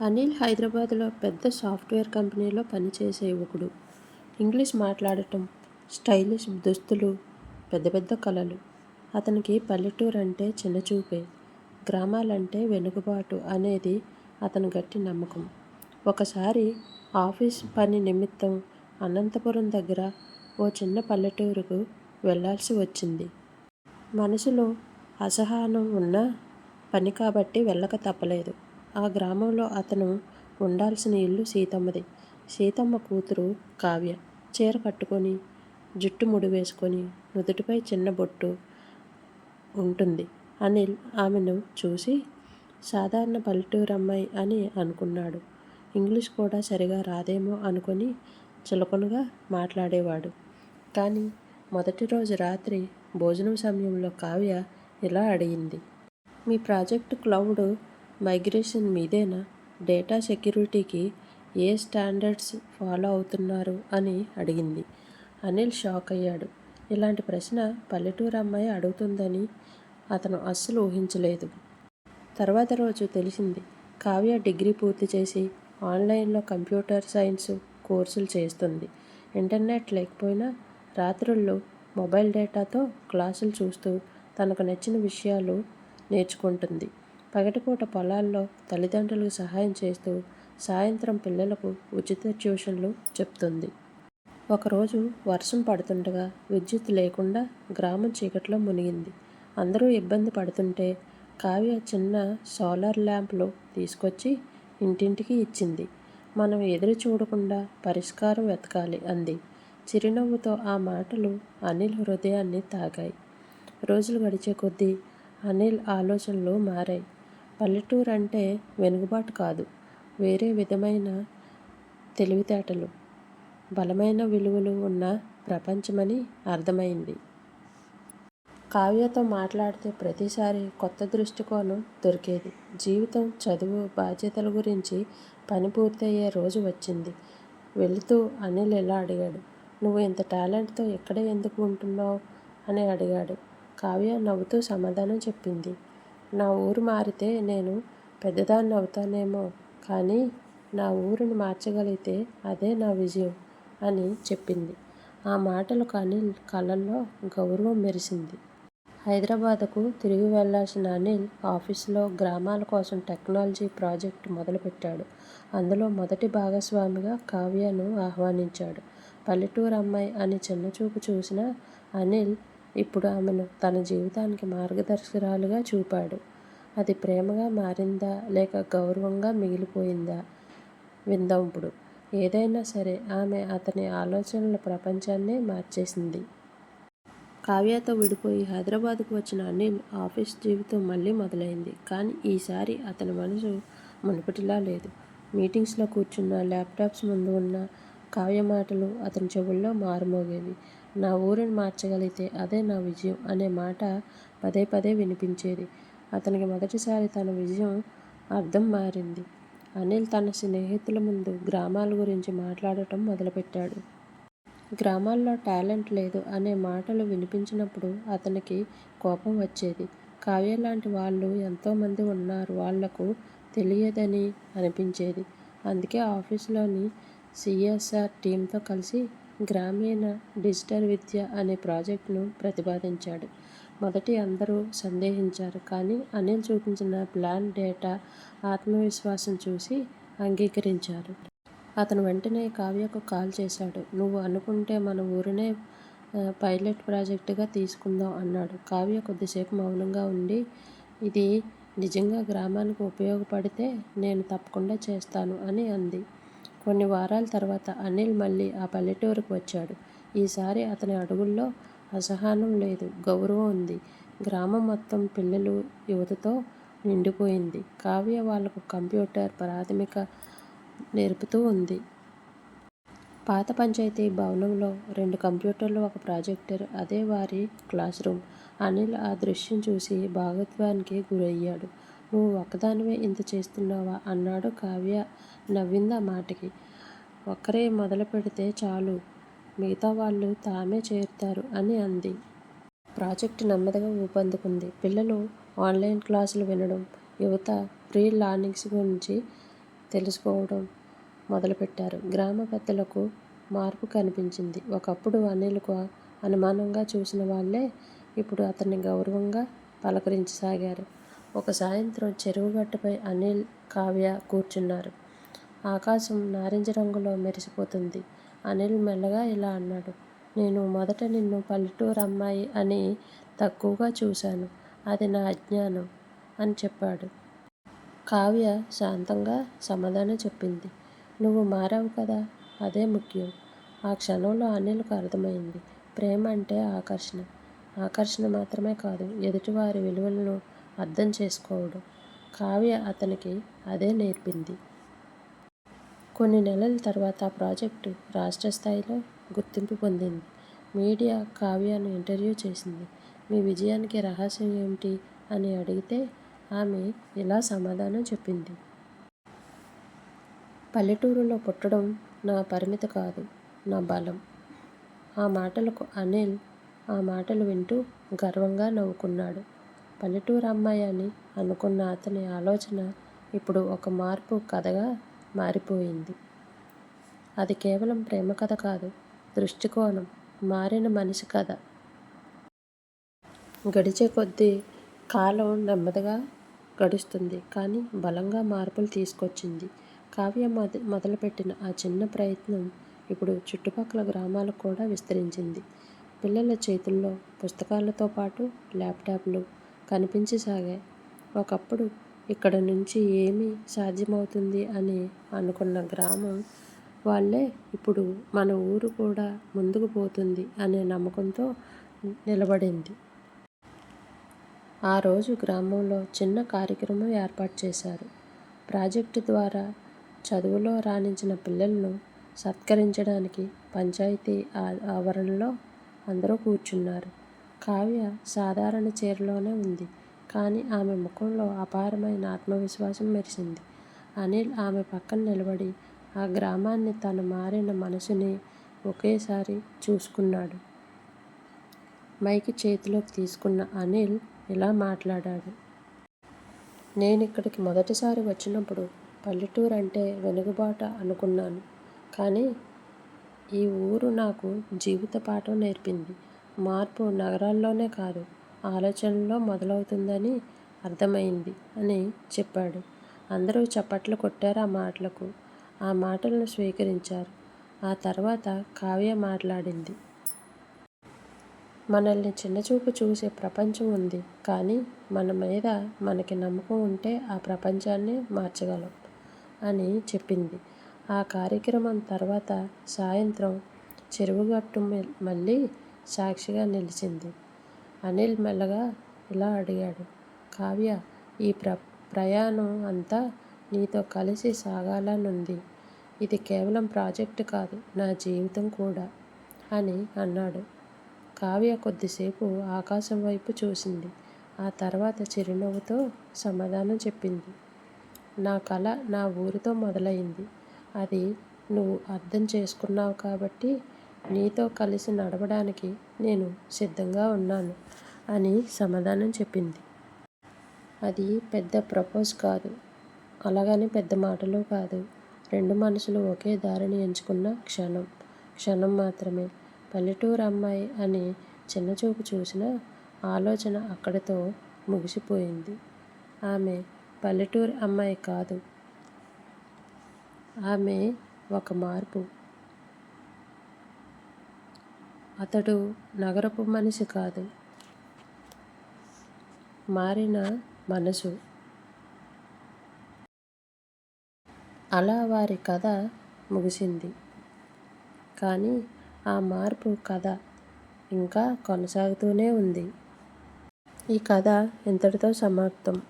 అనిల్ హైదరాబాద్లో పెద్ద సాఫ్ట్వేర్ కంపెనీలో పనిచేసే యువకుడు. ఇంగ్లీష్ మాట్లాడటం స్టైలిష్ దుస్తులు పెద్ద పెద్ద కళలు. అతనికి పల్లెటూరు అంటే చిన్నచూపే గ్రామాలంటే వెనుకబాటు అనేది అతని గట్టి నమ్మకం. ఒకసారి ఆఫీస్ పని నిమిత్తం అనంతపురం దగ్గర ఓ చిన్న పల్లెటూరుకు వెళ్ళాల్సి వచ్చింది. మనసులో అసహనం ఉన్న పని కాబట్టి వెళ్ళక తప్పలేదు. ఆ గ్రామంలో అతను ఉండాల్సిన ఇల్లు సీతమ్మది. సీతమ్మ కూతురు కావ్య. చీర కట్టుకొని జుట్టు ముడి వేసుకొని నుదుటిపై చిన్న బొట్టు ఉంటుంది. అనిల్ ఆమెను చూసి సాధారణ పల్లెటూరు అమ్మాయి అని అనుకున్నాడు. ఇంగ్లీష్ కూడా సరిగా రాదేమో అనుకొని చులకనగా మాట్లాడేవాడు. కానీ మొదటి రోజు రాత్రి భోజనం సమయంలో కావ్య ఇలా అడిగింది మీ ప్రాజెక్ట్ క్లౌడ్ మైగ్రేషన్ మీదేనా? డేటా సెక్యూరిటీకి ఏ స్టాండర్డ్స్ ఫాలో అవుతున్నారు అని అడిగింది. అనిల్ షాక్ అయ్యాడు. ఇలాంటి ప్రశ్న పల్లెటూరు అమ్మాయి అడుగుతుందని అతను అస్సలు ఊహించలేదు. తర్వాత రోజు తెలిసింది. కావ్య డిగ్రీ పూర్తి చేసి ఆన్లైన్లో కంప్యూటర్ సైన్స్ కోర్సులు చేస్తుంది. ఇంటర్నెట్ లేకపోయినా రాత్రుల్లో మొబైల్ డేటాతో క్లాసులు చూస్తూ తనకు నచ్చిన విషయాలు నేర్చుకుంటుంది. పగటిపూట పొలాల్లో తల్లిదండ్రులకు సహాయం చేస్తూ సాయంత్రం పిల్లలకు ఉచిత ట్యూషన్లు చెప్తుంది. ఒకరోజు వర్షం పడుతుండగా విద్యుత్ లేకుండా గ్రామం చీకట్లో మునిగింది. అందరూ ఇబ్బంది పడుతుంటే కావ్య చిన్న సోలార్ ల్యాంప్లు తీసుకొచ్చి ఇంటింటికి ఇచ్చింది. మనం ఎదురు చూడకుండా పరిష్కారం వెతకాలి అంది. చిరునవ్వుతో ఆ మాటలు అనిల్ హృదయాన్ని తాగాయి. రోజులు గడిచే కొద్దీ అనిల్ ఆలోచనలు మారాయి. పల్లెటూరు అంటే వెనుకబాటు కాదు. వేరే విధమైన తెలివితేటలు బలమైన విలువలు ఉన్న ప్రపంచమని అర్థమైంది. కావ్యతో మాట్లాడితే ప్రతిసారి కొత్త దృష్టికోణం దొరికేది. జీవితం చదువు బాధ్యతల గురించి పని పూర్తయ్యే రోజు వచ్చింది. వెళుతూ అనిల్ ఎలా అడిగాడు? నువ్వు ఇంత టాలెంట్తో ఇక్కడే ఎందుకు ఉంటున్నావు? అని అడిగాడు. కావ్య నవ్వుతూ సమాధానం చెప్పింది. నా ఊరు మారితే నేను పెద్దదాన్ని అవుతానేమో కానీ నా ఊరిని మార్చగలిగితే అదే నా విజయం అని చెప్పింది. ఆ మాటలు అనిల్ కళ్ళల్లో గౌరవం మెరిసింది. హైదరాబాద్కు తిరిగి వెళ్ళాల్సిన అనిల్ ఆఫీసులో గ్రామాల కోసం టెక్నాలజీ ప్రాజెక్ట్ మొదలుపెట్టాడు. అందులో మొదటి భాగస్వామిగా కావ్యను ఆహ్వానించాడు. పల్లెటూరు అమ్మాయి అని చిన్నచూపు చూసిన అనిల్ ఇప్పుడు ఆమెను తన జీవితానికి మార్గదర్శకురాలుగా చూపాడు. అది ప్రేమగా మారిందా లేక గౌరవంగా మిగిలిపోయిందా? విందాం ఇప్పుడు. ఏదైనా సరే ఆమె అతని ఆలోచనల ప్రపంచాన్నే మార్చేసింది. కావ్యతో విడిపోయి హైదరాబాద్కు వచ్చిన అనిల్ ఆఫీస్ జీవితం మళ్ళీ మొదలైంది. కానీ ఈసారి అతని మనసు మునుపటిలా లేదు. మీటింగ్స్లో కూర్చున్న ల్యాప్టాప్స్ ముందు ఉన్న కావ్య మాటలు అతని చెవుల్లో మారుమోగేవి. నా ఊరిని మార్చగలిగితే అదే నా విజయం అనే మాట పదే పదే వినిపించేది. అతనికి మొదటిసారి తన విజయం అర్థం మారింది. అనిల్ తన స్నేహితుల ముందు గ్రామాల గురించి మాట్లాడటం మొదలుపెట్టాడు. గ్రామాల్లో టాలెంట్ లేదు అనే మాటలు వినిపించినప్పుడు అతనికి కోపం వచ్చేది. కావ్య లాంటి వాళ్ళు ఎంతోమంది ఉన్నారు వాళ్ళకు తెలియదని అనిపించేది. అందుకే ఆఫీసులోని సిఎస్ఆర్ టీంతో కలిసి గ్రామీణ డిజిటల్ విద్య అనే ప్రాజెక్టును ప్రతిపాదించాడు. మొదటి అందరూ సందేహించారు. కానీ అనిల్ చూపించిన ప్లాన్ డేటా ఆత్మవిశ్వాసం చూసి అంగీకరించారు. అతను వెంటనే కావ్యకు కాల్ చేశాడు. నువ్వు అనుకుంటే మన ఊరినే పైలట్ ప్రాజెక్టుగా తీసుకుందాం అన్నాడు. కావ్య కొద్దిసేపు మౌనంగా ఉండి ఇది నిజంగా గ్రామానికి ఉపయోగపడితే నేను తప్పకుండా చేస్తాను అని అంది. కొన్ని వారాల తర్వాత అనిల్ మళ్ళీ ఆ పల్లెటూరుకు వచ్చాడు. ఈసారి అతని అడుగుల్లో అసహనం లేదు గౌరవం ఉంది. గ్రామం మొత్తం పిల్లలు యువతతో నిండిపోయింది. కావ్య వాళ్ళకు కంప్యూటర్ ప్రాథమిక నేర్పుతూ ఉంది. పాత పంచాయతీ భవనంలో రెండు కంప్యూటర్లు ఒక ప్రాజెక్టర్ అదే వారి క్లాస్ రూమ్. అనిల్ ఆ దృశ్యం చూసి భాగత్వానికి గురయ్యాడు. నువ్వు ఒక్కదానివే ఇంత చేస్తున్నావా? అన్నాడు కావ్య నవ్వింది ఆ మాటకి. ఒక్కరే మొదలు పెడితే చాలు. మిగతా వాళ్ళు తామే చేరుతారు అని అంది. ప్రాజెక్టు నెమ్మదిగా ఊపందుకుంది. పిల్లలు ఆన్లైన్ క్లాసులు వినడం యువత ఫ్రీ లార్నింగ్స్ గురించి తెలుసుకోవడం మొదలుపెట్టారు. గ్రామ పెద్దలకు మార్పు కనిపించింది. ఒకప్పుడు అనిల్కు అనుమానంగా చూసిన వాళ్ళే ఇప్పుడు అతన్ని గౌరవంగా పలకరించసాగారు. ఒక సాయంత్రం చెరువు గట్టుపై అనిల్ కావ్య కూర్చున్నారు. ఆకాశం నారింజ రంగులో మెరిసిపోతుంది. అనిల్ మెల్లగా ఇలా అన్నాడు. నేను మొదట నిన్ను పల్లెటూరు అమ్మాయి అని తక్కువగా చూశాను. అది నా అజ్ఞానం అని చెప్పాడు. కావ్య శాంతంగా సమాధానం చెప్పింది. నువ్వు మారావు కదా? అదే ముఖ్యం. ఆ క్షణంలో అనిల్కు అర్థమైంది. ప్రేమ అంటే ఆకర్షణ. ఆకర్షణ మాత్రమే కాదు ఎదుటివారి విలువలను అర్థం చేసుకోవడం. కావ్య అతనికి అదే నేర్పింది. కొన్ని నెలల తర్వాత ఆ ప్రాజెక్టు రాష్ట్ర స్థాయిలో గుర్తింపు పొందింది. మీడియా కావ్యను ఇంటర్వ్యూ చేసింది. మీ విజయానికి రహస్యం ఏమిటి అని అడిగితే ఆమె ఇలా సమాధానం చెప్పింది. పల్లెటూరులో పుట్టడం నా పరిమితి కాదు నా బలం. ఆ మాటలకు అనిల్ ఆ మాటలు వింటూ గర్వంగా నవ్వుకున్నాడు. పల్లెటూరు అమ్మాయి అని అనుకున్న అతని ఆలోచన ఇప్పుడు ఒక మార్పు కథగా మారిపోయింది. అది కేవలం ప్రేమ కథ కాదు దృష్టికోణం మారిన మనిషి కథ. గడిచే కొద్దీ కాలం నెమ్మదిగా గడుస్తుంది కానీ బలంగా మార్పులు తీసుకొచ్చింది. కావ్య మొద మొదలుపెట్టిన ఆ చిన్న ప్రయత్నం ఇప్పుడు చుట్టుపక్కల గ్రామాలకు కూడా విస్తరించింది. పిల్లల చేతుల్లో పుస్తకాలతో పాటు ల్యాప్టాప్లు కనిపించసాగాయి ఒకప్పుడు ఇక్కడ నుంచి ఏమి సాధ్యమవుతుంది అని అనుకున్న గ్రామం వాళ్ళే ఇప్పుడు మన ఊరు కూడా ముందుకు పోతుంది అనే నమ్మకంతో నిలబడింది. ఆ రోజు గ్రామంలో చిన్న కార్యక్రమం ఏర్పాటు చేశారు. ప్రాజెక్టు ద్వారా చదువులో రాణించిన పిల్లలను సత్కరించడానికి పంచాయతీ ఆవరణలో అందరూ కూర్చున్నారు. కావ్య సాధారణ చీరలోనే ఉంది. కానీ ఆమె ముఖంలో అపారమైన ఆత్మవిశ్వాసం మెరిసింది. అనిల్ ఆమె పక్కన నిలబడి ఆ గ్రామాన్ని తన మారిన మనసుని ఒకేసారి చూసుకున్నాడు. మైకి చేతిలోకి తీసుకున్న అనిల్ ఇలా మాట్లాడాడు. నేను ఇక్కడికి మొదటిసారి వచ్చినప్పుడు పల్లెటూరు అంటే వెనుకబాట అనుకున్నాను. కానీ ఈ ఊరు నాకు జీవిత పాఠం నేర్పింది. మార్పు నగరాల్లోనే కాదు ఆలోచనలో మొదలవుతుందని అర్థమైంది అని చెప్పాడు. అందరూ చప్పట్లు కొట్టారు ఆ మాటలకు. ఆ మాటలను స్వీకరించారు. ఆ తర్వాత కావ్య మాట్లాడింది. మనల్ని చిన్నచూపు చూసే ప్రపంచం ఉంది కానీ మన మీద మనకి నమ్మకం ఉంటే ఆ ప్రపంచాన్ని మార్చగలం అని చెప్పింది. ఆ కార్యక్రమం తర్వాత సాయంత్రం చెరువుగట్టు మళ్ళీ సాక్షిగా నిలిచింది. అనిల్ మెల్లగా ఇలా అడిగాడు కావ్య ఈ ప్ర ప్రయాణం అంతా నీతో కలిసి సాగాలనుంది. ఇది కేవలం ప్రాజెక్టు కాదు నా జీవితం కూడా అని అన్నాడు. కావ్య కొద్దిసేపు ఆకాశం వైపు చూసింది. ఆ తర్వాత చిరునవ్వుతో సమాధానం చెప్పింది నా కళ నా ఊరితో మొదలైంది. అది నువ్వు అర్థం చేసుకున్నావు కాబట్టి నీతో కలిసి నడవడానికి నేను సిద్ధంగా ఉన్నాను అని సమాధానం చెప్పింది. అది పెద్ద ప్రపోజ్ కాదు. అలాగని పెద్ద మాటలు కాదు. రెండు మనసులు ఒకే దారిని ఎంచుకున్న క్షణం. క్షణం మాత్రమే. పల్లెటూరు అమ్మాయి అని చిన్నచూపు చూసిన ఆలోచన అక్కడితో ముగిసిపోయింది. ఆమె పల్లెటూరు అమ్మాయి కాదు. ఆమె ఒక మార్పు. అతడు నగరపు మనిషి కాదు. మారిన మనసు. అలా వారి కథ ముగిసింది. కానీ ఆ మార్పు కథ ఇంకా కొనసాగుతూనే ఉంది. ఈ కథ ఇంతటితో సమాప్తం.